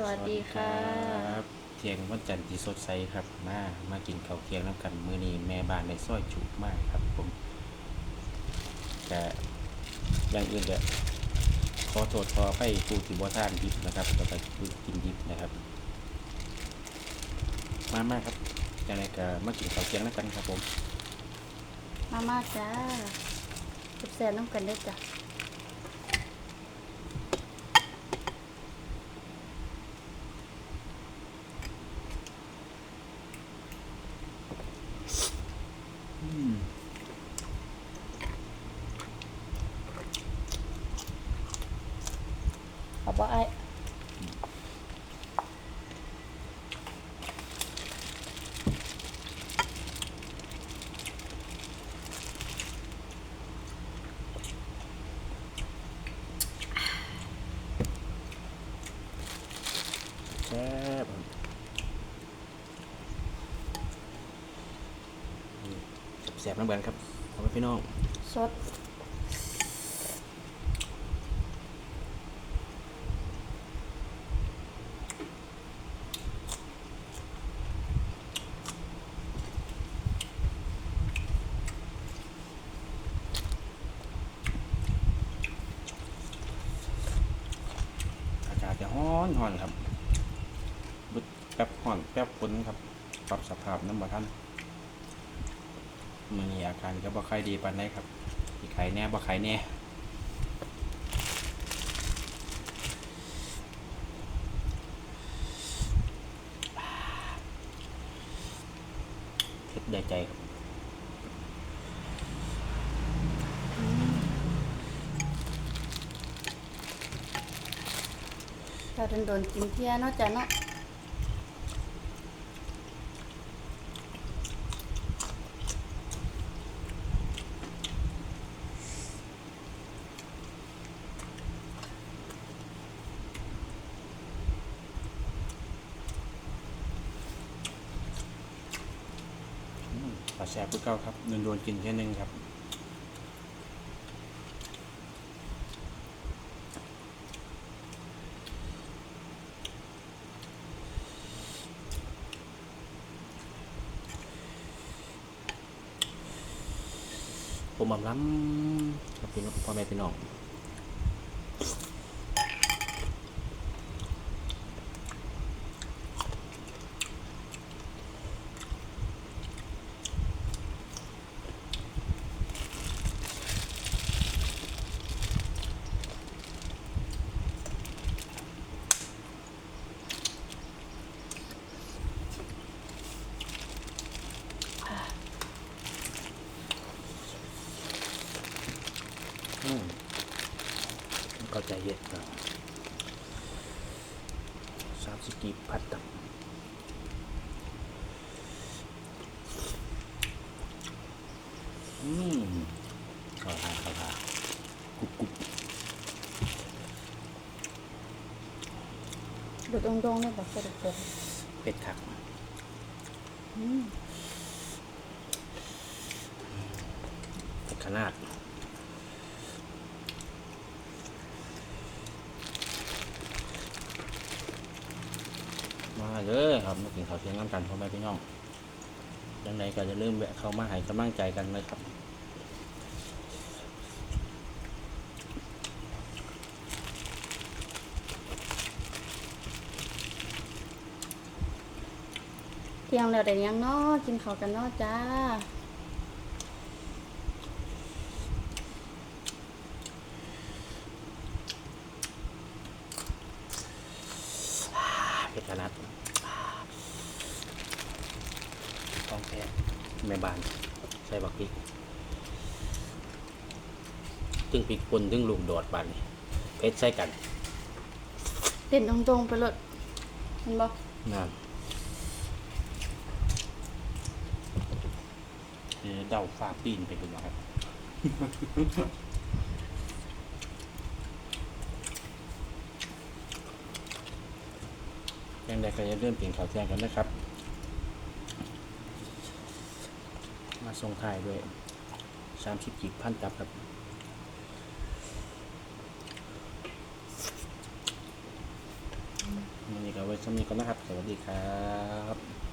สวัสดีค่ะรับเที่ยงวันจันทร์ที่สดใสครับ มา มากินข้าวเที่ยงน้ำกันมื้อนี้แม่บ้านในซอยจุมากครับผมแต่อย่างอื่นจะขอโทษขอไปผู้ที่บ่ทานดิบนะครับแล้วก็ผู้กินดิบนะครับ มามาครับยังไงก็มากินข้าวเที่ยงน้ำกันครับผม มามาจ้าจุบแซนน้ำกันได้อจ้ะ บ่ไอ้แซ่บอืมแซ่บๆน้ำเบือนครับขอบคุณพี่น้อง สด ฮ้อนร้อนครับบึดแป๊บร้อนแป๊บฝนครับ ปรับสภาพน้ำบ่ทันมือนี้อาการก็บ่ค่อยดีปานใดครับอีไข่แน่บ่ไข่แน่เผ็ดได้ใจครับ ถ้าโดนโดนๆกินเที่ยเนาะจ้ะเนาะปลาแซ่บคือเก่าครับโดนๆกินแค่นึงครับ ผมอำล้ำกับพี่น้องพ่อแม่พี่น้องอืม ก็ใจเย็นครับสามสิบกีบพัดตับอืมเข้าทางเข้าทางกรุบกรุบดูตรงๆเลยบอกสรุปเลยเป็ดขักอืมเป็ดขนาด เลยครับมากินข้าวเที่ยงน้ำกันพ่อแม่พี่น้องยังไงก็จะเริ่าลืมแวะเข้ามาให้กำลังใจกันเลยครับเที่ยงแล้วแต่ยังเนาะกินข้าวกันเนาะจ้า เป็ดขนาดต้อง แพ้แม่บ้านใส่บักพริกตึงพริกป่นตึงลูกโดดบานนี่เพชรใส่กันเต้นตรงๆไปเลยเห็นบ่นั่นเอ่อเดาฟ้าปีนไปดูนะครับยังไงก็จะเริ่าลืมเปลี่ยนข่าวแจ้งกันนะครับ มาส่งท้ายด้วยสามสิบกีบพันตับครับมันนี่ไว้ชมีก่อนนะครับ สวัสดีครับ